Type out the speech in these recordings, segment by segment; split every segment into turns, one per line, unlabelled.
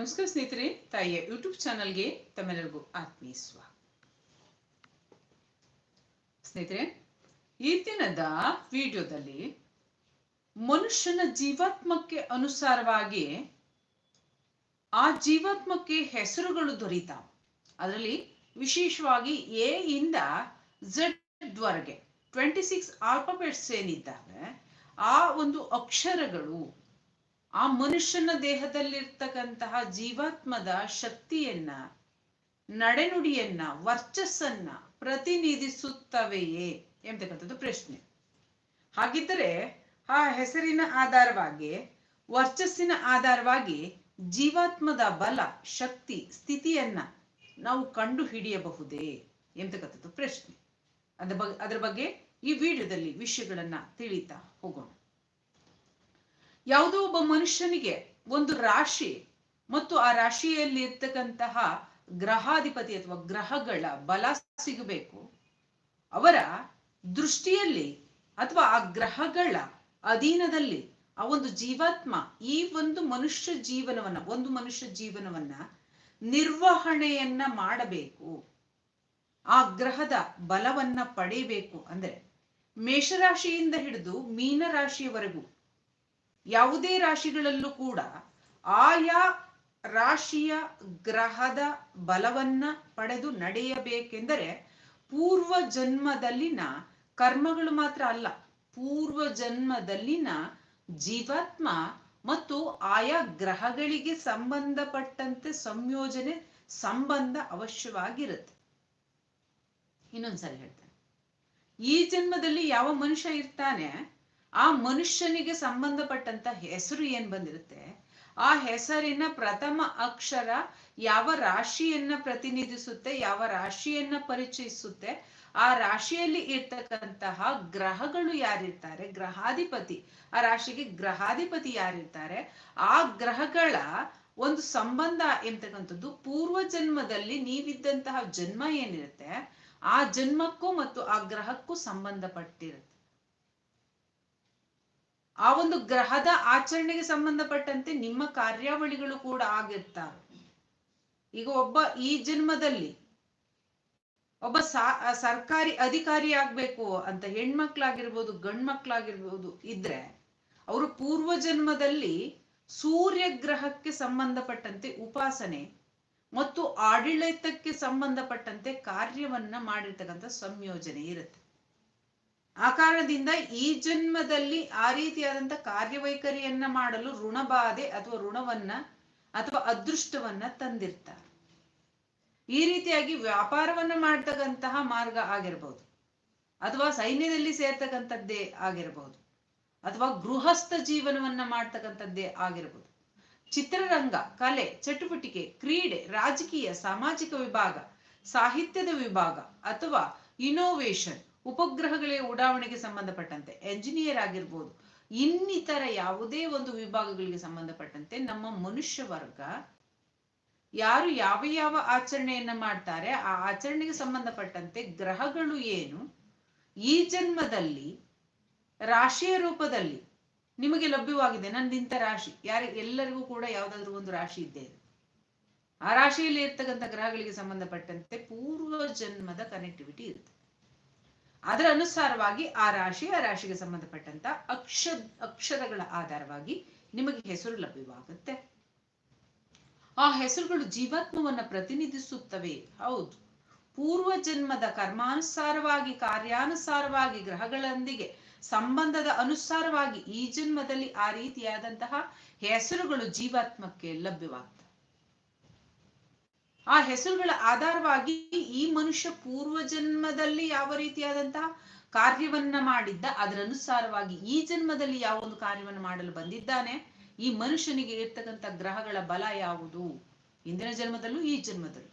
ನಮಸ್ಕಾರ ಸ್ನೇಹಿತರೆ, ತಾಯಿಯ ಯೂಟ್ಯೂಬ್ ಚಾನಲ್ಗೆ ತಮ್ಮೆಲ್ಲರಿಗೂ ಆತ್ಮೀಯ ಸ್ವಾಗತ ಸ್ನೇಹಿತರೆ, ಈ ದಿನದ ವಿಡಿಯೋದಲ್ಲಿ ಮನುಷ್ಯನ ಜೀವಾತ್ಮಕ್ಕೆ ಅನುಸಾರವಾಗಿ ಆ ಜೀವಾತ್ಮಕ್ಕೆ ಹೆಸರುಗಳು ದೊರೀತಾವ ಅದರಲ್ಲಿ ವಿಶೇಷವಾಗಿ ಎ ಇಂದ ಝಡ್ ವರೆಗೆ, ಟ್ವೆಂಟಿ ಸಿಕ್ಸ್ ಆಲ್ಫಾಬೆಟ್ಸ್ ಏನಿದ್ದಾವೆ, ಆ ಒಂದು ಅಕ್ಷರಗಳು ಆ ಮನುಷ್ಯನ ದೇಹದಲ್ಲಿರ್ತಕ್ಕಂತಹ ಜೀವಾತ್ಮದ ಶಕ್ತಿಯನ್ನ, ನಡೆನುಡಿಯನ್ನ, ವರ್ಚಸ್ಸನ್ನ ಪ್ರತಿನಿಧಿಸುತ್ತವೆಯೇ ಎಂಬತಕ್ಕಂಥದ್ದು ಪ್ರಶ್ನೆ. ಹಾಗಿದ್ದರೆ ಆ ಹೆಸರಿನ ಆಧಾರವಾಗಿ, ವರ್ಚಸ್ಸಿನ ಆಧಾರವಾಗಿ ಜೀವಾತ್ಮದ ಬಲ, ಶಕ್ತಿ, ಸ್ಥಿತಿಯನ್ನ ನಾವು ಕಂಡು ಹಿಡಿಯಬಹುದೇ ಎಂಬತಕ್ಕಂಥದ್ದು ಪ್ರಶ್ನೆ. ಅದ್ರ ಬಗ್ಗೆ ಅದರ ಬಗ್ಗೆ ಈ ವಿಡಿಯೋದಲ್ಲಿ ವಿಷಯಗಳನ್ನ ತಿಳಿತಾ ಹೋಗೋಣ. ಯಾವುದೋ ಒಬ್ಬ ಮನುಷ್ಯನಿಗೆ ಒಂದು ರಾಶಿ ಮತ್ತು ಆ ರಾಶಿಯಲ್ಲಿ ಇರ್ತಕ್ಕಂತಹ ಗ್ರಹಾಧಿಪತಿ ಅಥವಾ ಗ್ರಹಗಳ ಬಲ ಸಿಗಬೇಕು. ಅವರ ದೃಷ್ಟಿಯಲ್ಲಿ ಅಥವಾ ಆ ಗ್ರಹಗಳ ಅಧೀನದಲ್ಲಿ ಆ ಒಂದು ಜೀವಾತ್ಮ ಈ ಒಂದು ಮನುಷ್ಯ ಜೀವನವನ್ನ, ಒಂದು ಮನುಷ್ಯ ಜೀವನವನ್ನ ನಿರ್ವಹಣೆಯನ್ನ ಮಾಡಬೇಕು. ಆ ಗ್ರಹದ ಬಲವನ್ನ ಪಡೆಯಬೇಕು ಅಂದ್ರೆ ಮೇಷರಾಶಿಯಿಂದ ಹಿಡಿದು ಮೀನರಾಶಿಯವರೆಗೂ ಯಾವುದೇ ರಾಶಿಗಳಲ್ಲೂ ಕೂಡ ಆಯಾ ರಾಶಿಯ ಗ್ರಹದ ಬಲವನ್ನ ಪಡೆದು ನಡೆಯಬೇಕೆಂದರೆ ಪೂರ್ವ ಜನ್ಮದಲ್ಲಿನ ಕರ್ಮಗಳು ಮಾತ್ರ ಅಲ್ಲ ಪೂರ್ವ ಜನ್ಮದಲ್ಲಿನ ಜೀವಾತ್ಮ ಮತ್ತು ಆಯಾ ಗ್ರಹಗಳಿಗೆ ಸಂಬಂಧಪಟ್ಟಂತೆ ಸಂಯೋಜನೆ, ಸಂಬಂಧ ಅವಶ್ಯವಾಗಿರುತ್ತೆ. ಇನ್ನೊಂದ್ಸರಿ ಹೇಳ್ತೇನೆ. ಈ ಜನ್ಮದಲ್ಲಿ ಯಾವ ಮನುಷ್ಯ ಇರ್ತಾನೆ ಆ ಮನುಷ್ಯನಿಗೆ ಸಂಬಂಧಪಟ್ಟಂತ ಹೆಸರು ಏನ್ ಬಂದಿರುತ್ತೆ? ಆ ಹೆಸರಿನ ಪ್ರಥಮ ಅಕ್ಷರ ಯಾವ ರಾಶಿಯನ್ನ ಪ್ರತಿನಿಧಿಸುತ್ತೆ, ಯಾವ ರಾಶಿಯನ್ನ ಪರಿಚಯಿಸುತ್ತೆ? ಆ ರಾಶಿಯಲ್ಲಿ ಇರ್ತಕ್ಕಂತಹ ಗ್ರಹಗಳು ಯಾರಿರ್ತಾರೆ? ಗ್ರಹಾಧಿಪತಿ. ಆ ರಾಶಿಗೆ ಗ್ರಹಾಧಿಪತಿ ಯಾರಿರ್ತಾರೆ? ಆ ಗ್ರಹಗಳ ಒಂದು ಸಂಬಂಧ ಎಂತಕ್ಕಂಥದ್ದು? ಪೂರ್ವ ಜನ್ಮದಲ್ಲಿ ನೀವಿದ್ದಂತಹ ಜನ್ಮ ಏನಿರುತ್ತೆ? ಆ ಜನ್ಮಕ್ಕೂ ಮತ್ತು ಆ ಗ್ರಹಕ್ಕೂ ಸಂಬಂಧಪಟ್ಟಿರುತ್ತೆ. ಆ ಒಂದು ಗ್ರಹದ ಆಚರಣೆಗೆ ಸಂಬಂಧಪಟ್ಟಂತೆ ನಿಮ್ಮ ಕಾರ್ಯಾವಳಿಗಳು ಕೂಡ ಆಗಿರ್ತಾವೆ. ಈಗ ಒಬ್ಬ ಈ ಜನ್ಮದಲ್ಲಿ ಒಬ್ಬ ಸರ್ಕಾರಿ ಅಧಿಕಾರಿ ಆಗ್ಬೇಕು ಅಂತ ಹೆಣ್ಮಕ್ಳಾಗಿರ್ಬೋದು, ಗಂಡ್ಮಕ್ಳಾಗಿರ್ಬೋದು ಇದ್ರೆ ಅವರು ಪೂರ್ವ ಜನ್ಮದಲ್ಲಿ ಸೂರ್ಯ ಗ್ರಹಕ್ಕೆ ಸಂಬಂಧಪಟ್ಟಂತೆ ಉಪಾಸನೆ ಮತ್ತು ಆಡಳಿತಕ್ಕೆ ಸಂಬಂಧಪಟ್ಟಂತೆ ಕಾರ್ಯವನ್ನ ಮಾಡಿರ್ತಕ್ಕಂಥ ಸಂಯೋಜನೆ ಇರುತ್ತೆ. ಆ ಕಾರಣದಿಂದ ಈ ಜನ್ಮದಲ್ಲಿ ಆ ರೀತಿಯಾದಂತ ಕಾರ್ಯವೈಖರಿಯನ್ನ ಮಾಡಲು ಋಣಬಾಧೆ ಅಥವಾ ಋಣವನ್ನ ಅಥವಾ ಅದೃಷ್ಟವನ್ನ ತಂದಿರ್ತಾರೆ. ಈ ರೀತಿಯಾಗಿ ವ್ಯಾಪಾರವನ್ನ ಮಾಡ್ತಕ್ಕಂತಹ ಮಾರ್ಗ ಆಗಿರ್ಬೋದು. ಅಥವಾ ಸೈನ್ಯದಲ್ಲಿ ಸೇರ್ತಕ್ಕಂಥದ್ದೇ ಆಗಿರ್ಬೋದು. ಅಥವಾ ಗೃಹಸ್ಥ ಜೀವನವನ್ನ ಮಾಡ್ತಕ್ಕಂಥದ್ದೇ ಆಗಿರ್ಬೋದು. ಚಿತ್ರರಂಗ, ಕಲೆ, ಚಟುವಟಿಕೆ, ಕ್ರೀಡೆ, ರಾಜಕೀಯ, ಸಾಮಾಜಿಕ ವಿಭಾಗ, ಸಾಹಿತ್ಯದ ವಿಭಾಗ ಅಥವಾ ಇನೋವೇಷನ್ ಉಪಗ್ರಹಗಳ ಉಡಾವಣೆಗೆ ಸಂಬಂಧಪಟ್ಟಂತೆ ಎಂಜಿನಿಯರ್ ಆಗಿರ್ಬೋದು, ಇನ್ನಿತರ ಯಾವುದೇ ಒಂದು ವಿಭಾಗಗಳಿಗೆ ಸಂಬಂಧಪಟ್ಟಂತೆ ನಮ್ಮ ಮನುಷ್ಯ ವರ್ಗ ಯಾರು ಯಾವ ಯಾವ ಆಚರಣೆಯನ್ನ ಮಾಡ್ತಾರೆ, ಆ ಆಚರಣೆಗೆ ಸಂಬಂಧಪಟ್ಟಂತೆ ಗ್ರಹಗಳು ಏನು, ಈ ಜನ್ಮದಲ್ಲಿ, ರಾಶಿಯ ರೂಪದಲ್ಲಿ ನಿಮಗೆ ಲಭ್ಯವಾಗಿದೆ ನಂದಿಂತ ರಾಶಿ, ಯಾರ, ಎಲ್ಲರಿಗೂ ಕೂಡ ಯಾವ್ದಾದ್ರು ಒಂದು ರಾಶಿ ಇದ್ದೇ ಇದೆ. ಆ ರಾಶಿಯಲ್ಲಿ ಇರ್ತಕ್ಕಂಥ ಗ್ರಹಗಳಿಗೆ ಸಂಬಂಧಪಟ್ಟಂತೆ ಪೂರ್ವ ಜನ್ಮದ ಕನೆಕ್ಟಿವಿಟಿ ಇರುತ್ತೆ. ಅದರ ಅನುಸಾರವಾಗಿ ಆ ರಾಶಿ, ಆ ರಾಶಿಗೆ ಸಂಬಂಧಪಟ್ಟಂತ ಅಕ್ಷ, ಅಕ್ಷರಗಳ ಆಧಾರವಾಗಿ ನಿಮಗೆ ಹೆಸರು ಲಭ್ಯವಾಗುತ್ತೆ. ಆ ಹೆಸರುಗಳು ಜೀವಾತ್ಮವನ್ನ ಪ್ರತಿನಿಧಿಸುತ್ತವೆ. ಹೌದು. ಪೂರ್ವ ಜನ್ಮದ ಕರ್ಮಾನುಸಾರವಾಗಿ, ಕಾರ್ಯಾನುಸಾರವಾಗಿ, ಗ್ರಹಗಳೊಂದಿಗೆ ಸಂಬಂಧದ ಅನುಸಾರವಾಗಿ ಈ ಜನ್ಮದಲ್ಲಿ ಆ ರೀತಿಯಾದಂತಹ ಹೆಸರುಗಳು ಜೀವಾತ್ಮಕ್ಕೆ ಲಭ್ಯವಾಗ್ತವೆ. ಆ ಹೆಸರುಗಳ ಆಧಾರವಾಗಿ ಈ ಮನುಷ್ಯ ಪೂರ್ವ ಜನ್ಮದಲ್ಲಿ ಯಾವ ರೀತಿಯಾದಂತಹ ಕಾರ್ಯವನ್ನ ಮಾಡಿದ್ದ, ಅದರನುಸಾರವಾಗಿ ಈ ಜನ್ಮದಲ್ಲಿ ಯಾವ ಒಂದು ಕಾರ್ಯವನ್ನು ಮಾಡಲು ಬಂದಿದ್ದಾನೆ, ಈ ಮನುಷ್ಯನಿಗೆ ಇರ್ತಕ್ಕಂಥ ಗ್ರಹಗಳ ಬಲ ಯಾವುದು? ಇಂದಿನ ಜನ್ಮದಲ್ಲೂ ಈ ಜನ್ಮದಲ್ಲೂ.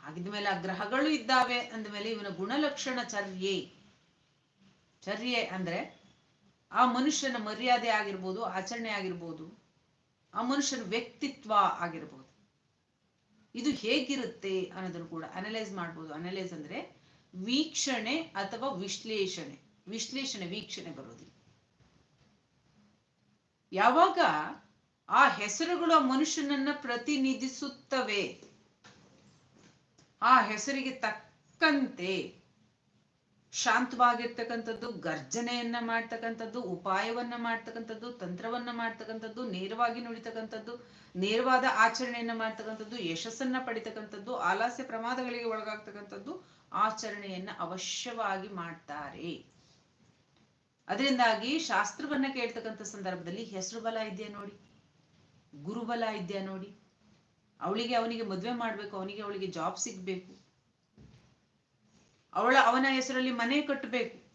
ಆಗಿದ್ಮೇಲೆ ಮೇಲೆ ಆ ಗ್ರಹಗಳು ಇದ್ದಾವೆ ಅಂದ ಮೇಲೆ ಇವನ ಗುಣಲಕ್ಷಣ ಚರ್ಯೆ. ಚರ್ಯೆ ಅಂದ್ರೆ ಆ ಮನುಷ್ಯನ ಮರ್ಯಾದೆ ಆಗಿರ್ಬೋದು, ಆಚರಣೆ ಆಗಿರ್ಬೋದು, ಆ ಮನುಷ್ಯನ ವ್ಯಕ್ತಿತ್ವ ಆಗಿರ್ಬೋದು. ಇದು ಹೇಗಿರುತ್ತೆ ಅನ್ನೋದನ್ನು ಕೂಡ ಅನಲೈಸ್ ಮಾಡ್ಬೋದು. ಅನಲೈಸ್ ಅಂದ್ರೆ ವೀಕ್ಷಣೆ ಅಥವಾ ವಿಶ್ಲೇಷಣೆ. ವಿಶ್ಲೇಷಣೆ, ವೀಕ್ಷಣೆ ಬರೋದಿಲ್ಲ ಯಾವಾಗ ಆ ಹೆಸರುಗಳು ಆ ಮನುಷ್ಯನನ್ನ ಪ್ರತಿನಿಧಿಸುತ್ತವೆ? ಆ ಹೆಸರಿಗೆ ತಕ್ಕಂತೆ ಶಾಂತವಾಗಿರ್ತಕ್ಕಂಥದ್ದು ಗರ್ಜನೆಯನ್ನ ಮಾಡ್ತಕ್ಕಂಥದ್ದು, ಉಪಾಯವನ್ನ ಮಾಡ್ತಕ್ಕಂಥದ್ದು, ತಂತ್ರವನ್ನ ಮಾಡ್ತಕ್ಕಂಥದ್ದು, ನೇರವಾಗಿ ನುಡಿತಕ್ಕಂಥದ್ದು, ನೇರವಾದ ಆಚರಣೆಯನ್ನ ಮಾಡ್ತಕ್ಕಂಥದ್ದು, ಯಶಸ್ಸನ್ನ ಪಡಿತಕ್ಕಂಥದ್ದು, ಆಲಸ್ಯ ಪ್ರಮಾದಗಳಿಗೆ ಒಳಗಾಗ್ತಕ್ಕಂಥದ್ದು ಆಚರಣೆಯನ್ನ ಅವಶ್ಯವಾಗಿ ಮಾಡ್ತಾರೆ. ಅದರಿಂದಾಗಿ ಶಾಸ್ತ್ರವನ್ನ ಕೇಳ್ತಕ್ಕಂಥ ಸಂದರ್ಭದಲ್ಲಿ ಹೆಸರು ಬಲ ಇದೆಯಾ ನೋಡಿ, ಗುರುಬಲ ಇದೆಯಾ ನೋಡಿ, ಅವಳಿಗೆ ಅವನಿಗೆ ಮದುವೆ ಮಾಡ್ಬೇಕು, ಅವನಿಗೆ ಅವಳಿಗೆ ಜಾಬ್ ಸಿಗ್ಬೇಕು ಅವಳ, ಅವನ ಹೆಸರಲ್ಲಿ ಮನೆ ಕಟ್ಟಬೇಕು.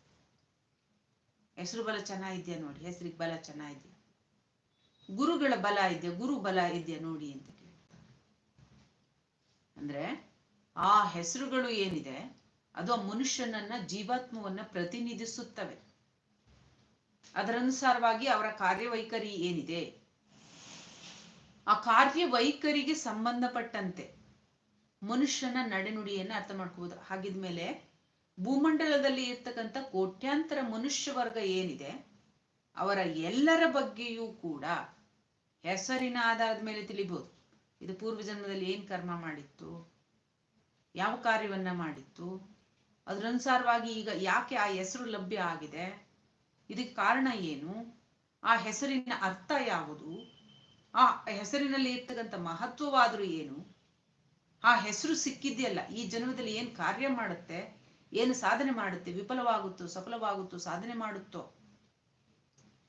ಹೆಸರು ಬಲ ಚೆನ್ನಾಗಿದ್ಯಾ ನೋಡಿ ಹೆಸರಿಗೆ ಬಲ ಚೆನ್ನಾಗಿದ್ಯಾ? ಗುರುಗಳ ಬಲ ಇದೆಯಾ? ಗುರು ಬಲ ಇದೆಯಾ ನೋಡಿ ಅಂತ ಕೇಳ್ತಾರೆ ಅಂದ್ರೆ ಆ ಹೆಸರುಗಳು ಏನಿದೆ, ಅದು ಆ ಮನುಷ್ಯನನ್ನ ಜೀವಾತ್ಮವನ್ನ ಪ್ರತಿನಿಧಿಸುತ್ತವೆ. ಅದರನುಸಾರವಾಗಿ ಅವರ ಕಾರ್ಯವೈಖರಿ ಏನಿದೆ? ಆ ಕಾರ್ಯವೈಖರಿಗೆ ಸಂಬಂಧಪಟ್ಟಂತೆ. ಮನುಷ್ಯನ ನಡೆನುಡಿಯನ್ನ ಅರ್ಥ ಮಾಡ್ಕೋಬಹುದು ಹಾಗಿದ್ಮೇಲೆ ಭೂಮಂಡಲದಲ್ಲಿ ಇರ್ತಕ್ಕಂಥ ಕೋಟ್ಯಾಂತರ ಮನುಷ್ಯ ವರ್ಗ ಏನಿದೆ, ಅವರ ಎಲ್ಲರ ಬಗ್ಗೆಯೂ ಕೂಡ ಹೆಸರಿನ ಆಧಾರದ ಮೇಲೆ ತಿಳಿಬಹುದು ಇದು ಪೂರ್ವ ಜನ್ಮದಲ್ಲಿ ಏನ್ ಕರ್ಮ ಮಾಡಿತ್ತು, ಯಾವ ಕಾರ್ಯವನ್ನ ಮಾಡಿತ್ತು, ಅದರನುಸಾರವಾಗಿ ಈಗ ಯಾಕೆ ಆ ಹೆಸರು ಲಭ್ಯ ಆಗಿದೆ, ಇದಕ್ಕೆ ಕಾರಣ ಏನು, ಆ ಹೆಸರಿನ ಅರ್ಥ ಯಾವುದು, ಆ ಹೆಸರಿನಲ್ಲಿ ಇರ್ತಕ್ಕಂಥ ಮಹತ್ವವಾದರೂ ಏನು ಆ ಹೆಸರು ಸಿಕ್ಕಿದೆಯಲ್ಲ, ಈ ಜನ್ಮದಲ್ಲಿ ಏನ್ ಕಾರ್ಯ ಮಾಡುತ್ತೆ, ಏನು ಸಾಧನೆ ಮಾಡುತ್ತೆ, ವಿಫಲವಾಗುತ್ತೋ, ಸಫಲವಾಗುತ್ತೋ, ಸಾಧನೆ ಮಾಡುತ್ತೋ?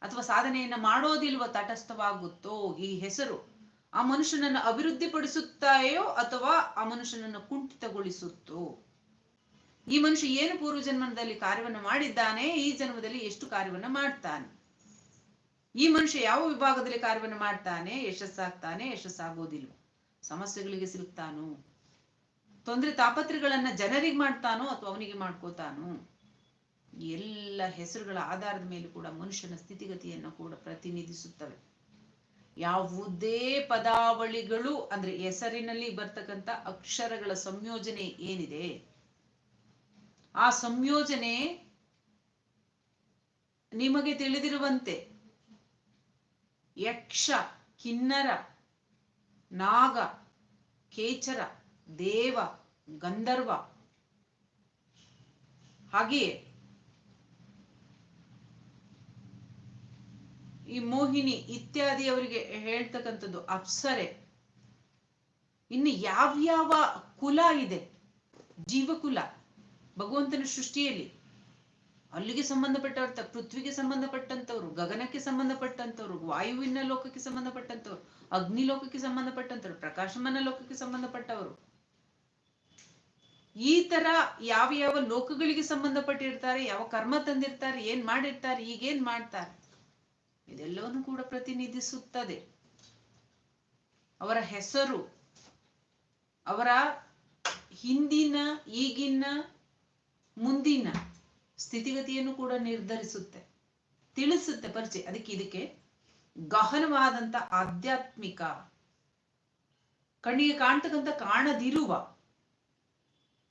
ಅಥವಾ ಸಾಧನೆಯನ್ನ ಮಾಡೋದಿಲ್ವೋ, ತಟಸ್ಥವಾಗುತ್ತೋ ಈ ಹೆಸರು, ಆ ಮನುಷ್ಯನನ್ನು ಅಭಿವೃದ್ಧಿಪಡಿಸುತ್ತಾಯೋ ಅಥವಾ ಆ ಮನುಷ್ಯನನ್ನು ಕುಂಠಿತಗೊಳಿಸುತ್ತೋ? ಈ ಮನುಷ್ಯ ಏನು ಪೂರ್ವ ಜನ್ಮದಲ್ಲಿ ಕಾರ್ಯವನ್ನು ಮಾಡಿದ್ದಾನೆ, ಈ ಜನ್ಮದಲ್ಲಿ ಎಷ್ಟು ಕಾರ್ಯವನ್ನು ಮಾಡ್ತಾನೆ? ಈ ಮನುಷ್ಯ ಯಾವ ವಿಭಾಗದಲ್ಲಿ ಕಾರ್ಯವನ್ನು ಮಾಡ್ತಾನೆ, ಯಶಸ್ಸಾಗ್ತಾನೆ, ಯಶಸ್ಸಾಗೋದಿಲ್ವ? ಸಮಸ್ಯೆಗಳಿಗೆ ಸಿಲುಕ್ತಾನು? ತೊಂದರೆ ತಾಪತ್ರೆಗಳನ್ನ ಜನರಿಗೆ ಮಾಡ್ತಾನೋ ಅಥವಾ ಅವನಿಗೆ ಮಾಡ್ಕೋತಾನೋ? ಎಲ್ಲ ಹೆಸರುಗಳ ಆಧಾರದ ಮೇಲೆ ಕೂಡ ಮನುಷ್ಯನ ಸ್ಥಿತಿಗತಿಯನ್ನು ಕೂಡ ಪ್ರತಿನಿಧಿಸುತ್ತವೆ. ಯಾವುದೇ ಪದಾವಳಿಗಳು ಅಂದ್ರೆ ಹೆಸರಿನಲ್ಲಿ ಬರ್ತಕ್ಕಂಥ ಅಕ್ಷರಗಳ ಸಂಯೋಜನೆ ಏನಿದೆ? ಆ ಸಂಯೋಜನೆ ನಿಮಗೆ ತಿಳಿದಿರುವಂತೆ ಯಕ್ಷ, ಕಿನ್ನರ ನಾಗ, ಕೇಚರ, ದೇವ, ಗಂಧರ್ವ. ಹಾಗೆಯೇ ಈ ಮೋಹಿನಿ ಇತ್ಯಾದಿಯವರಿಗೆ ಹೇಳ್ತಕ್ಕಂಥದ್ದು ಅಪ್ಸರೆ. ಇನ್ನು ಯಾವ್ಯಾವ ಕುಲ ಇದೆ? ಜೀವಕುಲ. ಭಗವಂತನ ಸೃಷ್ಟಿಯಲ್ಲಿ ಅಲ್ಲಿಗೆ ಸಂಬಂಧಪಟ್ಟವ್ರ ಪೃಥ್ವಿಗೆ ಸಂಬಂಧಪಟ್ಟಂತವ್ರು ಗಗನಕ್ಕೆ ಸಂಬಂಧಪಟ್ಟಂತವ್ರು ವಾಯುವಿನ ಲೋಕಕ್ಕೆ ಸಂಬಂಧಪಟ್ಟಂತವ್ರು ಅಗ್ನಿ ಲೋಕಕ್ಕೆ ಸಂಬಂಧಪಟ್ಟಂತವ್ರು ಪ್ರಕಾಶಮಾನ ಲೋಕಕ್ಕೆ ಸಂಬಂಧಪಟ್ಟವರು. ಈ ತರ ಯಾವ ಯಾವ ಲೋಕಗಳಿಗೆ ಸಂಬಂಧಪಟ್ಟಿರ್ತಾರೆ, ಯಾವ ಕರ್ಮ ತಂದಿರ್ತಾರೆ, ಏನ್ ಮಾಡಿರ್ತಾರೆ, ಈಗೇನ್ ಮಾಡ್ತಾರೆ, ಇದೆಲ್ಲವನ್ನು ಕೂಡ ಪ್ರತಿನಿಧಿಸುತ್ತದೆ. ಅವರ ಹೆಸರು, ಅವರ ಹಿಂದಿನ, ಈಗಿನ, ಮುಂದಿನ. ಸ್ಥಿತಿಗತಿಯನ್ನು ಕೂಡ ನಿರ್ಧರಿಸುತ್ತೆ. ತಿಳಿಸುತ್ತೆ ಪರಿಚಯ. ಅದಕ್ಕೆ ಇದಕ್ಕೆ ಗಹನವಾದಂತ ಆಧ್ಯಾತ್ಮಿಕ, ಕಣ್ಣಿಗೆ ಕಾಣ್ತಕ್ಕಂಥ ಕಾಣದಿರುವ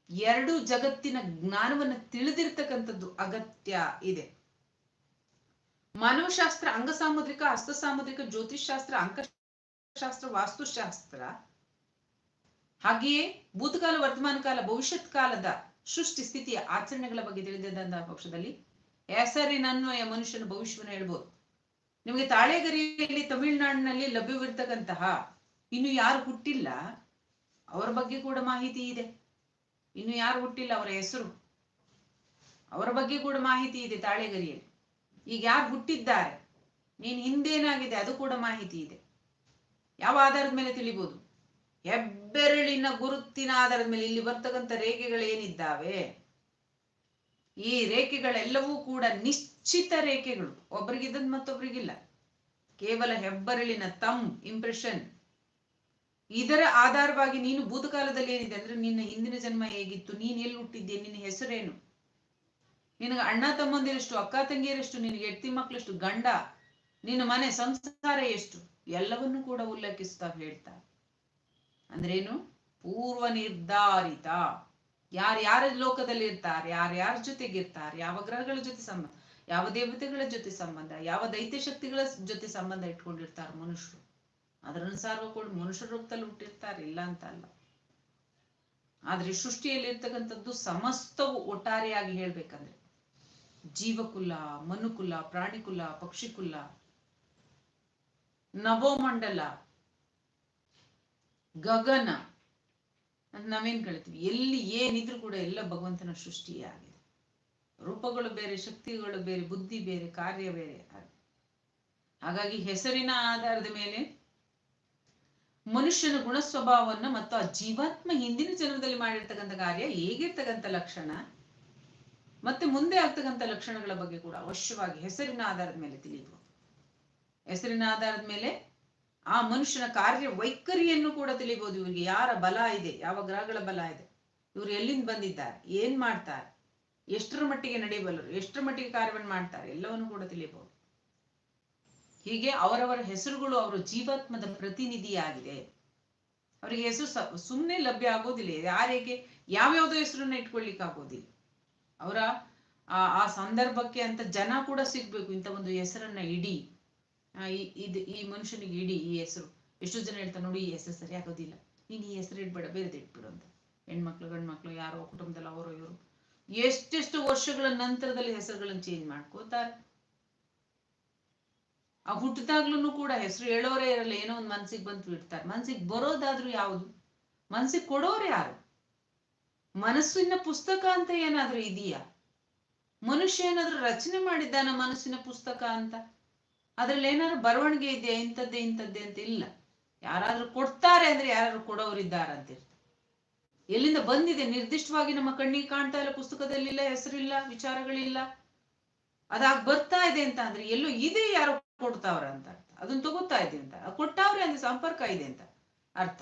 ಎರಡು ಜಗತ್ತಿನ ಜ್ಞಾನವನ್ನು ತಿಳಿದಿರ್ತಕ್ಕಂಥದ್ದು ಅಗತ್ಯ ಇದೆ. ಮಾನವಶಾಸ್ತ್ರ ಅಂಗಸಾಮುದ್ರಿಕ, ಹಸ್ತಸಾಮುದ್ರಿಕ, ಜ್ಯೋತಿಷ್ಶಾಸ್ತ್ರ, ಅಂಕಶಾಸ್ತ್ರ, ವಾಸ್ತುಶಾಸ್ತ್ರ, ಹಾಗೆಯೇ ಭೂತಕಾಲ, ವರ್ತಮಾನ ಕಾಲ, ಭವಿಷ್ಯತ್ ಕಾಲದ ಸೃಷ್ಟಿ ಸ್ಥಿತಿಯ ಆಚರಣೆಗಳ ಬಗ್ಗೆ ತಿಳಿದಿದ್ದಂತಹ ಪಕ್ಷದಲ್ಲಿ. ಹೆಸರಿನನ್ವಯ ಮನುಷ್ಯನ ಭವಿಷ್ಯವನ್ನು ಹೇಳ್ಬೋದು. ನಿಮಗೆ ತಾಳೆಗರಿಯಲ್ಲಿ ತಮಿಳುನಾಡಿನಲ್ಲಿ ಲಭ್ಯವಿರ್ತಕ್ಕಂತಹ ಇನ್ನು ಯಾರು ಹುಟ್ಟಿಲ್ಲ, ಅವರ ಬಗ್ಗೆ ಕೂಡ ಮಾಹಿತಿ ಇದೆ. ಇನ್ನು ಯಾರು ಹುಟ್ಟಿಲ್ಲ ಅವರ ಹೆಸರು, ಅವರ ಬಗ್ಗೆ ಕೂಡ ಮಾಹಿತಿ ಇದೆ ತಾಳೆಗರಿಯಲ್ಲಿ. ಈಗ ಯಾರು ಹುಟ್ಟಿದ್ದಾರೆ, ನೀನ್ ಹಿಂದೇನಾಗಿದೆ ಅದು ಕೂಡ ಮಾಹಿತಿ ಇದೆ. ಯಾವ ಆಧಾರದ ಮೇಲೆ ತಿಳಿಬಹುದು ಹೆಬ್ಬೆರಳಿನ ಗುರುತಿನ ಆಧಾರದ ಮೇಲೆ ಇಲ್ಲಿ ಬರ್ತಕ್ಕಂಥ ರೇಖೆಗಳೇನಿದ್ದಾವೆ? ಈ ರೇಖೆಗಳೆಲ್ಲವೂ ಕೂಡ ನಿಶ್ಚಿತ ರೇಖೆಗಳು. ಒಬ್ರಿಗಿದ್ದದ್ ಮತ್ತೊಬ್ರಿಗಿಲ್ಲ ಕೇವಲ ಹೆಬ್ಬೆರಳಿನ ತಮ್ ಇಂಪ್ರೆಷನ್ ಇದರ ಆಧಾರವಾಗಿ ನೀನು ಭೂತಕಾಲದಲ್ಲಿ ಏನಿದೆ ಅಂದ್ರೆ ನಿನ್ನ ಹಿಂದಿನ ಜನ್ಮ ಹೇಗಿತ್ತು, ನೀನ್ ಎಲ್ಲಿ ಹುಟ್ಟಿದ್ದೆ, ನಿನ್ನ ಹೆಸರೇನು? ನಿನಗೆ ಅಣ್ಣ ತಮ್ಮಂದಿರಷ್ಟು, ಅಕ್ಕ ತಂಗಿಯರಷ್ಟು, ನಿನಗೆ ಹೆಡ್ತಿ ಮಕ್ಕಳಷ್ಟು ಗಂಡ, ನಿನ್ನ ಮನೆ, ಸಂಸಾರ ಎಷ್ಟು? ಎಲ್ಲವನ್ನೂ ಕೂಡ ಉಲ್ಲೇಖಿಸ್ತಾ ಹೇಳ್ತಾ. ಅಂದ್ರೇನು? ಪೂರ್ವ ನಿರ್ಧಾರಿತ ಯಾರ್ಯಾರ ಲೋಕದಲ್ಲಿ ಇರ್ತಾರೆ ಯಾರ್ಯಾರ ಜೊತೆಗಿರ್ತಾರೆ ಯಾವ ಗ್ರಹಗಳ ಜೊತೆ ಸಂಬಂಧ, ಯಾವ ದೇವತೆಗಳ ಜೊತೆ ಸಂಬಂಧ, ಯಾವ ದೈತ್ಯ ಶಕ್ತಿಗಳ ಜೊತೆ ಸಂಬಂಧ ಇಟ್ಕೊಂಡಿರ್ತಾರೆ ಮನುಷ್ಯರು. ಅದರನುಸಾರ ಕೂಡ ಮನುಷ್ಯರ ರೂಪದಲ್ಲಿ ಹುಟ್ಟಿರ್ತಾರೆ, ಇಲ್ಲ ಅಂತ ಅಲ್ಲ. ಆದ್ರೆ ಸೃಷ್ಟಿಯಲ್ಲಿ ಇರ್ತಕ್ಕಂಥದ್ದು ಸಮಸ್ತವು ಒಟ್ಟಾರೆಯಾಗಿ ಹೇಳ್ಬೇಕಂದ್ರೆ ಜೀವಕುಲ, ಮನುಕುಲ, ಪ್ರಾಣಿಕುಲ, ಪಕ್ಷಿಕುಲ, ನವೋಮಂಡಲ ಗಗನ ಅಂತ ನಾವೇನ್ ಕೇಳ್ತೀವಿ ಎಲ್ಲಿ ಏನಿದ್ರು ಕೂಡ ಎಲ್ಲ ಭಗವಂತನ ಸೃಷ್ಟಿಯೇ ಆಗಿದೆ. ರೂಪಗಳು ಬೇರೆ, ಶಕ್ತಿಗಳು ಬೇರೆ, ಬುದ್ಧಿ ಬೇರೆ, ಕಾರ್ಯ ಬೇರೆ ಹಾಗಾಗಿ ಹೆಸರಿನ ಆಧಾರದ ಮೇಲೆ ಮನುಷ್ಯನ ಗುಣ ಸ್ವಭಾವವನ್ನು ಮತ್ತು ಆ ಜೀವಾತ್ಮ ಹಿಂದಿನ ಜನ್ಮದಲ್ಲಿ ಮಾಡಿರ್ತಕ್ಕಂಥ ಕಾರ್ಯ ಹೇಗಿರ್ತಕ್ಕಂಥ ಲಕ್ಷಣ ಮತ್ತೆ ಮುಂದೆ ಆಗ್ತಕ್ಕಂಥ ಲಕ್ಷಣಗಳ ಬಗ್ಗೆ ಕೂಡ ಅವಶ್ಯವಾಗಿ ಹೆಸರಿನ ಆಧಾರದ ಮೇಲೆ ತಿಳಿಯಬಹುದು ಹೆಸರಿನ ಆಧಾರದ ಮೇಲೆ ಆ ಮನುಷ್ಯನ ಕಾರ್ಯ ವೈಖರಿಯನ್ನು ಕೂಡ ತಿಳಿಬೋದು ಇವರಿಗೆ. ಯಾರ ಬಲ ಇದೆ? ಯಾವ ಗ್ರಹಗಳ ಬಲ ಇದೆ? ಇವರು ಎಲ್ಲಿಂದ ಬಂದಿದ್ದಾರೆ? ಏನ್ ಮಾಡ್ತಾರೆ? ಎಷ್ಟರ ಮಟ್ಟಿಗೆ ನಡೆಯಬಲ್ಲರು? ಎಷ್ಟರ ಮಟ್ಟಿಗೆ ಕಾರ್ಯವನ್ನು ಮಾಡ್ತಾರೆ? ಎಲ್ಲವನ್ನು ಕೂಡ ತಿಳಿಯಬಹುದು. ಹೀಗೆ ಅವರವರ ಹೆಸರುಗಳು ಅವರ ಜೀವಾತ್ಮದ ಪ್ರತಿನಿಧಿಯಾಗಿದೆ. ಅವರಿಗೆ ಹೆಸರು ಸುಮ್ಮನೆ ಲಭ್ಯ ಆಗೋದಿಲ್ಲ. ಯಾರಿಗೆ ಯಾವ್ಯಾವುದೋ ಹೆಸರನ್ನ ಇಟ್ಕೊಳ್ಲಿಕ್ಕೆ ಆಗೋದಿಲ್ಲ ಅವರ ಆ ಆ ಸಂದರ್ಭಕ್ಕೆ ಅಂತ ಜನ ಕೂಡ ಸಿಗ್ಬೇಕು. ಇಂಥ ಒಂದು ಹೆಸರನ್ನ ಇಡಿ. ಇದು ಈ ಮನುಷ್ಯನಿಗೆ ಇಡಿ ಈ ಹೆಸರು. ಎಷ್ಟು ಜನ ಹೇಳ್ತಾರೆ ನೋಡಿ ಈ ಹೆಸರು ಸರಿ ಆಗೋದಿಲ್ಲ. ನೀನು ಈ ಹೆಸರು ಇಡ್ಬೇಡ ಬೇರೆದು ಇಟ್ಬಿಡು ಅಂತ. ಹೆಣ್ಮಕ್ಳು, ಗಂಡ್ಮಕ್ಳು, ಯಾರೋ ಕುಟುಂಬದಲ್ಲಿ ಅವರು ಇವರು. ಎಷ್ಟೆಷ್ಟು ವರ್ಷಗಳ ನಂತರದಲ್ಲಿ ಹೆಸರುಗಳನ್ನು ಚೇಂಜ್ ಮಾಡ್ಕೋತಾರೆ. ಆ ಹುಟ್ಟಿದಾಗ್ಲೂ ಕೂಡ ಹೆಸರು ಹೇಳೋರೇ ಇರಲ್ಲ, ಏನೋ ಒಂದು ಮನ್ಸಿಗೆ ಬಂತು ಇಡ್ತಾರೆ. ಮನ್ಸಿಗೆ ಬರೋದಾದ್ರೂ ಯಾವುದು? ಮನ್ಸಿಗೆ ಕೊಡೋರು ಯಾರು? ಮನಸ್ಸಿನ ಪುಸ್ತಕ ಅಂತ ಏನಾದ್ರೂ ಇದೆಯಾ? ಮನುಷ್ಯ ಏನಾದ್ರೂ ರಚನೆ ಮಾಡಿದ್ದಾನ ಮನಸ್ಸಿನ ಪುಸ್ತಕ ಅಂತ? ಅದ್ರಲ್ಲಿ ಏನಾದ್ರು ಬರವಣಿಗೆ ಇದೆಯಾ? ಇಂಥದ್ದೇ ಇಂಥದ್ದೇ ಅಂತ ಇಲ್ಲ. ಯಾರಾದ್ರೂ ಕೊಡ್ತಾರೆ ಅಂದ್ರೆ ಯಾರಾದ್ರೂ ಕೊಡೋರಿದ್ದಾರಂತ ಎಲ್ಲಿಂದ ಬಂದಿದೆ? ನಿರ್ದಿಷ್ಟವಾಗಿ ನಮ್ಮ ಕಣ್ಣಿಗೆ ಕಾಣ್ತಾ ಇಲ್ಲ, ಪುಸ್ತಕದಲ್ಲಿಲ್ಲ, ಹೆಸರಿಲ್ಲ, ವಿಚಾರಗಳಿಲ್ಲ. ಅದಾಗ ಬರ್ತಾ ಇದೆ ಅಂತ ಅಂದ್ರೆ ಎಲ್ಲೋ ಇದೆ ಯಾರು ಕೊಡ್ತಾವ್ರ ಅಂತ ಅರ್ಥ. ಅದನ್ನ ತಗೋತಾ ಇದೆ ಅಂತ. ಕೊಟ್ಟಾವ್ರೆ ಅಂದ್ರೆ ಸಂಪರ್ಕ ಇದೆ ಅಂತ ಅರ್ಥ.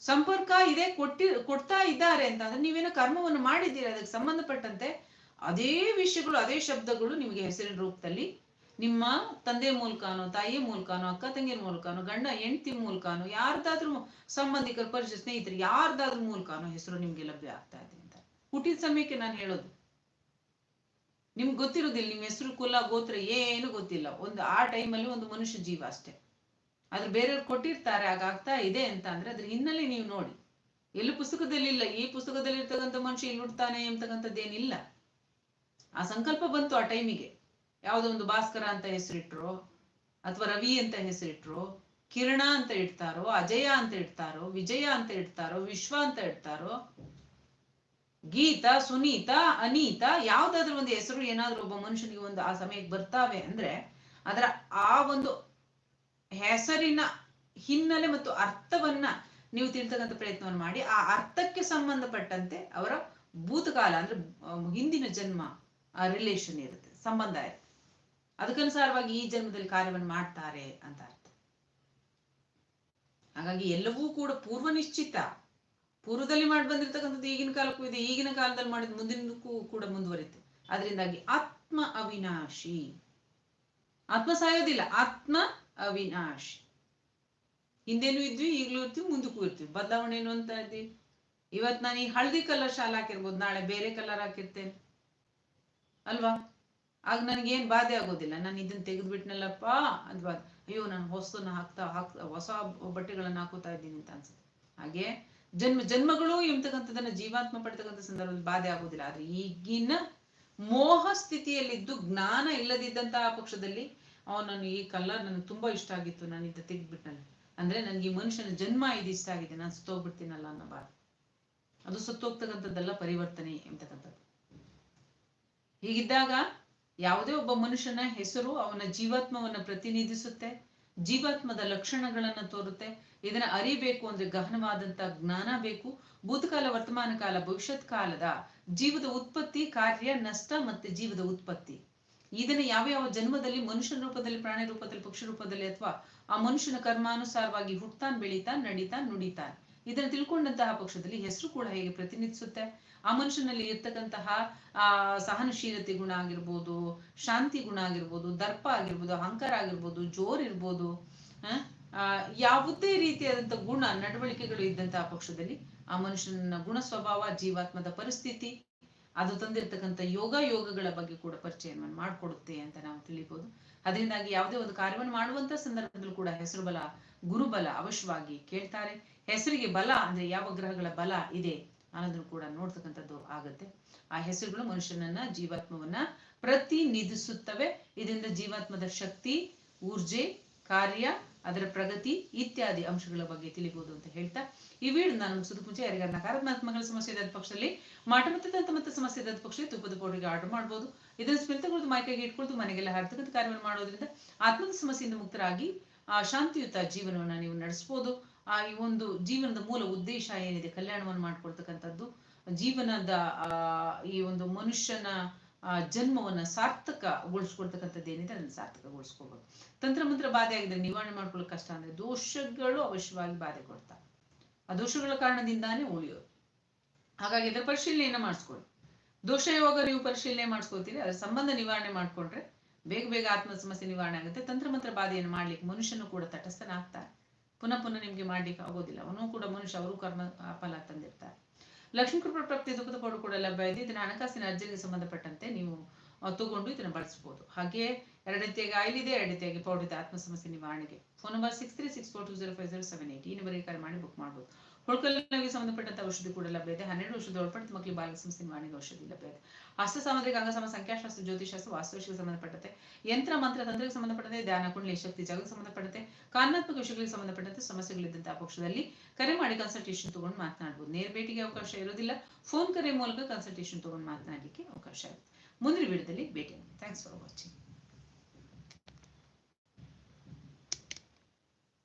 ಸಂಪರ್ಕ ಇದೆ, ಕೊಟ್ಟಿ, ಕೊಡ್ತಾ ಇದ್ದಾರೆ ಅಂತ ಅಂದ್ರೆ ನೀವೇನೋ ಕರ್ಮವನ್ನು ಮಾಡಿದ್ದೀರಾ? ಅದಕ್ಕೆ ಸಂಬಂಧಪಟ್ಟಂತೆ ಅದೇ ವಿಷಯಗಳು, ಅದೇ ಶಬ್ದಗಳು ನಿಮಗೆ ಹೆಸರಿನ ರೂಪದಲ್ಲಿ ನಿಮ್ಮ ತಂದೆ ಮೂಲಕನೋ, ತಾಯಿಯ ಮೂಲಕನೋ, ಅಕ್ಕ ತಂಗಿಯ ಮೂಲಕನೋ, ಗಂಡ, ಹೆಂಡತಿ ಮೂಲಕನೋ, ಯಾರ್ದಾದ್ರೂ ಸಂಬಂಧಿಕರ ಪರಿಚಯ ಸ್ನೇಹಿತರು, ಯಾರ್ದಾದ್ರೂ ಮೂಲಕನೋ ಹೆಸರು ನಿಮ್ಗೆ ಲಭ್ಯ ಆಗ್ತಾ ಇದೆ ಅಂತ. ಹುಟ್ಟಿದ ಸಮಯಕ್ಕೆ ನಾನು ಹೇಳೋದು. ನಿಮ್ಗೆ ಗೊತ್ತಿರೋದಿಲ್ಲ, ನಿಮ್ಮ ಹೆಸರು, ಕುಲ, ಗೋತ್ರ ಏನು ಗೊತ್ತಿಲ್ಲ. ಒಂದು ಆ ಟೈಮಲ್ಲಿ ಒಂದು ಮನುಷ್ಯ ಜೀವ ಅಷ್ಟೇ. ಆದ್ರೆ ಬೇರೆಯವ್ರು ಕೊಟ್ಟಿರ್ತಾರೆ ಆಗಾಗ್ತಾ ಇದೆ ಅಂತ ಅಂದ್ರೆ ಅದ್ರ ಹಿನ್ನೆಲೆ ನೀವು ನೋಡಿ. ಎಲ್ಲೂ ಪುಸ್ತಕದಲ್ಲಿ ಇಲ್ಲ, ಈ ಪುಸ್ತಕದಲ್ಲಿ ಇರ್ತಕ್ಕಂಥ ಮನುಷ್ಯ ಇಲ್ಲಿ ಹುಡ್ತಾನೆ ಅಂತಕ್ಕಂಥದ್ದೇನಿಲ್ಲ ಆ ಸಂಕಲ್ಪ ಬಂತು ಆ ಟೈಮಿಗೆ. ಯಾವುದೋ ಒಂದು ಭಾಸ್ಕರ ಅಂತ ಹೆಸರಿಟ್ರು, ಅಥವಾ ರವಿ ಅಂತ ಹೆಸರಿಟ್ರು, ಕಿರಣ ಅಂತ ಇಡ್ತಾರೋ, ಅಜಯ ಅಂತ ಇಡ್ತಾರೋ, ವಿಜಯ ಅಂತ ಇಡ್ತಾರೋ, ವಿಶ್ವ ಅಂತ ಇಡ್ತಾರೋ, ಗೀತಾ, ಸುನೀತಾ, ಅನೀತಾ, ಯಾವ್ದಾದ್ರು ಒಂದು ಹೆಸರು ಏನಾದ್ರೂ ಒಬ್ಬ ಮನುಷ್ಯನಿಗೆ ಒಂದು ಆ ಸಮಯಕ್ಕೆ ಬರ್ತಾವೆ ಅಂದ್ರೆ ಅದರ ಆ ಒಂದು ಹೆಸರಿನ ಹಿನ್ನೆಲೆ ಮತ್ತು ಅರ್ಥವನ್ನ ನೀವು ತಿಳ್ತಕ್ಕಂಥ ಪ್ರಯತ್ನವನ್ನು ಮಾಡಿ, ಆ ಅರ್ಥಕ್ಕೆ ಸಂಬಂಧಪಟ್ಟಂತೆ ಅವರ ಭೂತಕಾಲ ಅಂದ್ರೆ ಹಿಂದಿನ ಜನ್ಮ, ಆ ರಿಲೇಷನ್ ಇರುತ್ತೆ, ಸಂಬಂಧ ಇರುತ್ತೆ. ಅದಕ್ಕನುಸಾರವಾಗಿ ಈ ಜನ್ಮದಲ್ಲಿ ಕಾರ್ಯವನ್ನು ಮಾಡ್ತಾರೆ ಅಂತ ಅರ್ಥ. ಹಾಗಾಗಿ ಎಲ್ಲವೂ ಕೂಡ ಪೂರ್ವ ನಿಶ್ಚಿತ ಪೂರ್ವದಲ್ಲಿ ಮಾಡಿ ಬಂದಿರತಕ್ಕಂಥದ್ದು ಈಗಿನ ಕಾಲಕ್ಕೂ ಇದೆ, ಈಗಿನ ಕಾಲದಲ್ಲಿ ಮಾಡಿದ ಮುಂದಿನಕ್ಕೂ ಕೂಡ ಮುಂದುವರಿತು ಅದರಿಂದಾಗಿ ಆತ್ಮ ಅವಿನಾಶಿ. ಆತ್ಮ ಸಾಯೋದಿಲ್ಲ, ಆತ್ಮ ಅವಿನಾಶಿ. ಹಿಂದೇನು ಇದ್ವಿ, ಈಗಲೂ ಇರ್ತೀವಿ, ಮುಂದಕ್ಕೂ ಇರ್ತೀವಿ. ಬದಲಾವಣೆ ಏನು ಅಂತ ಇದ್ದೀವಿ ಇವತ್ ನಾನು ಈ ಹಳದಿ ಕಲರ್ ಶಾಲ್ ಹಾಕಿರ್ಬೋದು, ನಾಳೆ ಬೇರೆ ಕಲರ್ ಹಾಕಿರ್ತೇನೆ. ಅಲ್ವಾ? ಆಗ ನನಗೇನು ಬಾಧೆ ಆಗೋದಿಲ್ಲ. ನಾನು ಇದನ್ನ ತೆಗೆದ್ಬಿಟ್ನಲ್ಲಪ್ಪ ಅಲ್ವಾ ಅಯ್ಯೋ, ನಾನು ಹೊಸದನ್ನ ಹಾಕ್ತಾ ಹಾಕ್ತಾ, ಹೊಸ ಬಟ್ಟೆಗಳನ್ನ ಹಾಕೋತಾ ಇದ್ದೀನಿ ಅಂತ ಅನ್ಸುತ್ತೆ. ಹಾಗೆ ಜನ್ಮ, ಜನ್ಮಗಳು ಎಂಬತಕ್ಕಂಥದ್ದನ್ನು ಜೀವಾತ್ಮ ಪಡ್ತಕ್ಕಂಥ ಸಂದರ್ಭದಲ್ಲಿ ಬಾಧೆ ಆಗೋದಿಲ್ಲ. ಆದ್ರೆ ಈಗಿನ ಮೋಹ ಸ್ಥಿತಿಯಲ್ಲಿದ್ದು ಜ್ಞಾನ ಇಲ್ಲದಿದ್ದಂತಹ ಪಕ್ಷದಲ್ಲಿ ಅವನನ್ನು ನಾನು ಈ ಕಲರ್ ನನಗೆ ತುಂಬಾ ಇಷ್ಟ ಆಗಿತ್ತು, ನಾನು ಇದ್ದ ತೆಗೆದ್ಬಿಟ್ನಲ್ಲ. ಅಂದ್ರೆ ನನ್ಗೆ ಈ ಮನುಷ್ಯನ ಜನ್ಮ ಇದು ಇಷ್ಟ ಆಗಿದೆ, ನಾನು ಸುತ್ತೋಗ್ಬಿಡ್ತೀನಲ್ಲ ಅನ್ನೋ ಬಾಧೆ. ಅದು ಸತ್ತೋಗ್ತಕ್ಕಂಥದ್ದೆಲ್ಲ ಪರಿವರ್ತನೆ ಎಂಬತಕ್ಕಂಥದ್ದು. ಹೀಗಿದ್ದಾಗ ಯಾವುದೇ ಒಬ್ಬ ಮನುಷ್ಯನ ಹೆಸರು ಅವನ ಜೀವಾತ್ಮವನ್ನ ಪ್ರತಿನಿಧಿಸುತ್ತೆ, ಜೀವಾತ್ಮದ ಲಕ್ಷಣಗಳನ್ನ ತೋರುತ್ತೆ. ಇದನ್ನ ಅರಿಬೇಕು ಅಂದ್ರೆ ಗಹನವಾದಂತ ಜ್ಞಾನ ಬೇಕು. ಭೂತಕಾಲ, ವರ್ತಮಾನ ಕಾಲ, ಭವಿಷ್ಯತ್ ಕಾಲದ ಜೀವದ ಉತ್ಪತ್ತಿ, ಕಾರ್ಯ, ನಷ್ಟ ಮತ್ತೆ ಜೀವದ ಉತ್ಪತ್ತಿ. ಇದನ್ನ ಯಾವ ಯಾವ ಜನ್ಮದಲ್ಲಿ ಮನುಷ್ಯನ ರೂಪದಲ್ಲಿ, ಪ್ರಾಣಿ ರೂಪದಲ್ಲಿ, ಪಕ್ಷಿ ರೂಪದಲ್ಲಿ ಅಥವಾ ಆ ಮನುಷ್ಯನ ಕರ್ಮಾನುಸಾರವಾಗಿ ಹುಟ್ತಾನ್, ಬೆಳಿತಾನ್, ನಡಿತಾನ್, ನುಡಿತಾನ್. ಇದನ್ನ ತಿಳ್ಕೊಂಡಂತಹ ಪಕ್ಷದಲ್ಲಿ ಹೆಸರು ಕೂಡ ಹೇಗೆ ಪ್ರತಿನಿಧಿಸುತ್ತೆ? ಆ ಮನುಷ್ಯನಲ್ಲಿ ಇರ್ತಕ್ಕಂತಹ, ಆ, ಸಹನಶೀಲತೆ ಗುಣ ಆಗಿರ್ಬೋದು, ಶಾಂತಿ ಗುಣ ಆಗಿರ್ಬೋದು, ದರ್ಪ ಆಗಿರ್ಬೋದು, ಅಹಂಕಾರ ಆಗಿರ್ಬೋದು, ಜೋರ್ ಇರ್ಬೋದು ಯಾವುದೇ ರೀತಿಯಾದಂಥ ಗುಣ, ನಡವಳಿಕೆಗಳು ಇದ್ದಂತಹ ಪಕ್ಷದಲ್ಲಿ ಆ ಮನುಷ್ಯನ ಗುಣ ಸ್ವಭಾವ, ಜೀವಾತ್ಮದ ಪರಿಸ್ಥಿತಿ, ಅದು ತಂದಿರ್ತಕ್ಕಂಥ ಯೋಗ ಯೋಗಗಳ ಬಗ್ಗೆ ಕೂಡ ಪರಿಚಯವನ್ನು ಮಾಡಿಕೊಡುತ್ತೆ ಅಂತ ನಾವು ತಿಳಿಬಹುದು ಅದರಿಂದಾಗಿ ಯಾವುದೇ ಒಂದು ಕಾರ್ಯವನ್ನು ಮಾಡುವಂತ ಸಂದರ್ಭದಲ್ಲೂ ಕೂಡ ಹೆಸರು ಬಲ ಗುರುಬಲ ಅವಶ್ಯವಾಗಿ ಕೇಳ್ತಾರೆ. ಹೆಸರಿಗೆ ಬಲ ಅಂದ್ರೆ ಯಾವ ಗ್ರಹಗಳ ಬಲ ಇದೆ? ಅನ್ನೋದನ್ನು ಕೂಡ ನೋಡ್ತಕ್ಕಂಥದ್ದು ಆಗುತ್ತೆ. ಆ ಹೆಸರುಗಳು ಮನುಷ್ಯನನ್ನ ಜೀವಾತ್ಮವನ್ನ ಪ್ರತಿನಿಧಿಸುತ್ತವೆ. ಇದರಿಂದ ಜೀವಾತ್ಮದ ಶಕ್ತಿ, ಊರ್ಜೆ, ಕಾರ್ಯ, ಅದರ ಪ್ರಗತಿ ಇತ್ಯಾದಿ ಅಂಶಗಳ ಬಗ್ಗೆ ತಿಳಿಬಹುದು ಅಂತ ಹೇಳ್ತಾ ಈ ವಿಡಿಯೋ ನಾನು ಮುಗಿಸೋದು ಮುಂಚೆ ಯಾರಿಗಾರ ನಕಾರಾತ್ಮಕಗಳ ಸಮಸ್ಯೆ ಇದ್ದ ಪಕ್ಷದಲ್ಲಿ ಮಾಟ ಮತ್ತೆ ದಂತ ಮತ್ತೆ ಸಮಸ್ಯೆ ಇದ್ದ ಪಕ್ಷದಲ್ಲಿ ತುಪ್ಪದ ಪೌಡರ್ಗೆ ಆರ್ಡರ್ ಮಾಡಬಹುದು ಇದನ್ನು ಸ್ಮೆಲ್ ತಗೊಳ್ದು ಮೈಕೈಗೆ ಇಟ್ಕೊಳ್ತು ಮನೆಗೆಲ್ಲ ಹರತಕ್ಕಂಥ ಕಾರ್ಯವನ್ನು ಮಾಡೋದ್ರಿಂದ ಆತ್ಮದ ಸಮಸ್ಯೆಯಿಂದ ಮುಕ್ತರಾಗಿ, ಆ ಶಾಂತಿಯುತ ಜೀವನವನ್ನ ನೀವು ನಡೆಸಬಹುದು ಆ, ಈ ಒಂದು ಜೀವನದ ಮೂಲ ಉದ್ದೇಶ ಏನಿದೆ? ಕಲ್ಯಾಣವನ್ನು ಮಾಡ್ಕೊಳ್ತಕ್ಕಂಥದ್ದು ಜೀವನದ ಈ ಒಂದು ಮನುಷ್ಯನ, ಆ, ಜನ್ಮವನ್ನ ಸಾರ್ಥಕಗೊಳಿಸ್ಕೊಳ್ತಕ್ಕಂಥದ್ದು ಏನಿದೆ? ಅದನ್ನ ಸಾರ್ಥಕಗೊಳಿಸ್ಕೋಬಹುದು ತಂತ್ರ ಮಂತ್ರ ಬಾಧೆ ಆಗಿದ್ರೆ ನಿವಾರಣೆ ಮಾಡ್ಕೊಳ್ಳೋಕೆ ಕಷ್ಟ ಅಂದ್ರೆ ದೋಷಗಳು ಅವಶ್ಯವಾಗಿ ಬಾಧೆ ಕೊಡ್ತಾರೆ ಆ ದೋಷಗಳ ಕಾರಣದಿಂದಾನೇ ಉಳಿಯೋದು. ಹಾಗಾಗಿ ಅದರ ಪರಿಶೀಲನೆಯನ್ನ ಮಾಡಿಸ್ಕೊಳ್ಳಿ. ದೋಷ ಯೋಗ ನೀವು ಪರಿಶೀಲನೆ ಮಾಡಿಸ್ಕೊಳ್ತೀರಿ, ಅದರ ಸಂಬಂಧ ನಿವಾರಣೆ ಮಾಡ್ಕೊಂಡ್ರೆ ಬೇಗ ಬೇಗ ಆತ್ಮ ಸಮಸ್ಯೆ ನಿವಾರಣೆ ಆಗುತ್ತೆ. ತಂತ್ರ ಮಂತ್ರ ಬಾಧೆಯನ್ನು ಮಾಡ್ಲಿಕ್ಕೆ ಮನುಷ್ಯನು ಕೂಡ ತಟಸ್ಥನಾಗ್ತಾರೆ ಪುನಃ ಪುನಃ ನಿಮ್ಗೆ ಮಾಡ್ಲಿಕ್ಕೆ ಆಗೋದಿಲ್ಲ. ಅವನು ಕೂಡ ಮನುಷ್ಯ, ಅವರು ಕರ್ಮ ಫಲ ತಂದಿರ್ತಾರೆ. ಲಕ್ಷ್ಮೀ ಕೃಪಾ ಪ್ರಾಪ್ತಿ ದುಃಖದ ಕೊಡು ಕೂಡ ಲಭ್ಯ ಇದೆ. ಇದನ್ನ ಹಣಕಾಸಿನ ಅರ್ಜಿಗೆ ಸಂಬಂಧಪಟ್ಟಂತೆ ನೀವು ತಗೊಂಡು ಇದನ್ನ ಬಳಸಬಹುದು ಹಾಗೆ ಎರಡು ರೀತಿಯಾಗಿ ಆಯಿಲ್ ಇದೆ ಎರಡು ರೀತಿಯಾಗಿ ಪೌಡರ್ ಇದೆ ಆತ್ಮ ಸಮಸ್ಯೆ ನಿವಾರಣೆಗೆ. Phone number six three six four two zero five zero seven eight ಈ ನಂಬರ್ಗೆ ಕರೆ ಮಾಡಿ ಬುಕ್ ಮಾಡಬಹುದು ಹುಳ್ಕಲ್ಲಿಗೆ ಸಂಬಂಧಪಟ್ಟಂತ ಔಷಧಿ ಕೂಡ ಲಭ್ಯ ಇದೆ. ಹನ್ನೆರಡು ವರ್ಷದ ಒಳಪಟ್ಟು ಮಕ್ಕಳಿಗೆ ಬಾಲ ಸಮಸ್ಯೆ ನಿವಾರಣೆಗೆ ಔಷಧಿ ಲಭ್ಯ ಇದೆ. ಹಸ್ತ ಸಾಮಗ್ರಿಕ ಅಂಗಸಮ ಸಂಖ್ಯಾಶಾಸ್ತ್ರ ಜ್ಯೋತಿಷಾಸ್ತ್ರ ವಾಸ್ತುಶಿಗೆ ಸಂಬಂಧಪಟ್ಟಂತೆ, ಯಂತ್ರ, ಮಂತ್ರ, ತಂತ್ರಕ್ಕೆ ಸಂಬಂಧಪಟ್ಟಂತೆ, ಧ್ಯಾನ, ಕುಂಡಲಿ, ಶಕ್ತಿ ಜಗಕ್ಕೆ ಸಂಬಂಧಪಟ್ಟಂತೆ ಕಾನೂನಾತ್ಮಕ ವಿಷಯಗಳಿಗೆ ಸಂಬಂಧಪಟ್ಟಂತೆ ಸಮಸ್ಯೆಗಳಿದ್ದಂತಹ ಪಕ್ಷದಲ್ಲಿ ಕರೆ ಮಾಡಿ ಕನ್ಸಲ್ಟೇಷನ್ ತಗೊಂಡು ಮಾತನಾಡಬಹುದು ನೇರ ಭೇಟಿಗೆ ಅವಕಾಶ ಇರೋದಿಲ್ಲ ಫೋನ್ ಕರೆ ಮೂಲಕ ಕನ್ಸಲ್ಟೇಷನ್ ತಗೊಂಡು ಮಾತನಾಡಲಿಕ್ಕೆ ಅವಕಾಶ ಇರುತ್ತೆ. ಮುಂದಿನ ವಿಡಿಯೋದಲ್ಲಿ ಭೇಟಿ ಥ್ಯಾಂಕ್ಸ್ ಫಾರ್ ವಾಚಿಂಗ್